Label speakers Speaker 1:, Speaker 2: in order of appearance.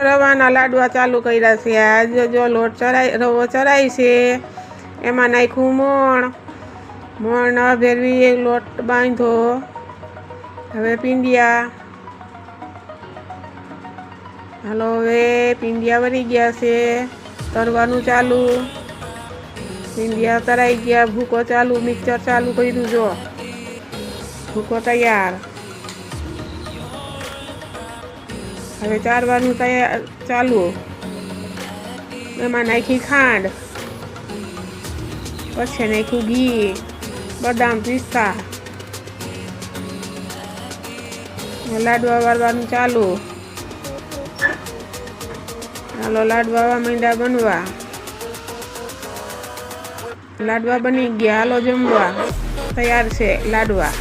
Speaker 1: રવાના લાડવા ચાલુ કર્યા છે. આજે જો લોટ ચડાય રવો ચરાય છે. એમાં નાખ્યું મોણ. મોણ ભેરવી એક લોટ બાંધો. હવે પીંડિયા. હાલો, હવે પીંડિયા વળી ગયા છે. તરવાનું ચાલુ. પીંડિયા તરાઈ ગયા. ભૂકો ચાલુ, મિક્સર ચાલુ કર્યું જો. ભૂકો તૈયાર. હવે ચારવાનું તૈયાર ચાલુ. એમાં નાખી ખાંડ. પછી નાખ્યું ઘી, બદામ, પિસ્તા. લાડવા વાળવાનું ચાલુ. હાલો, લાડવા મીંડા બનવા. લાડવા બની ગયા. હાલો, જમવા. તૈયાર છે લાડવા.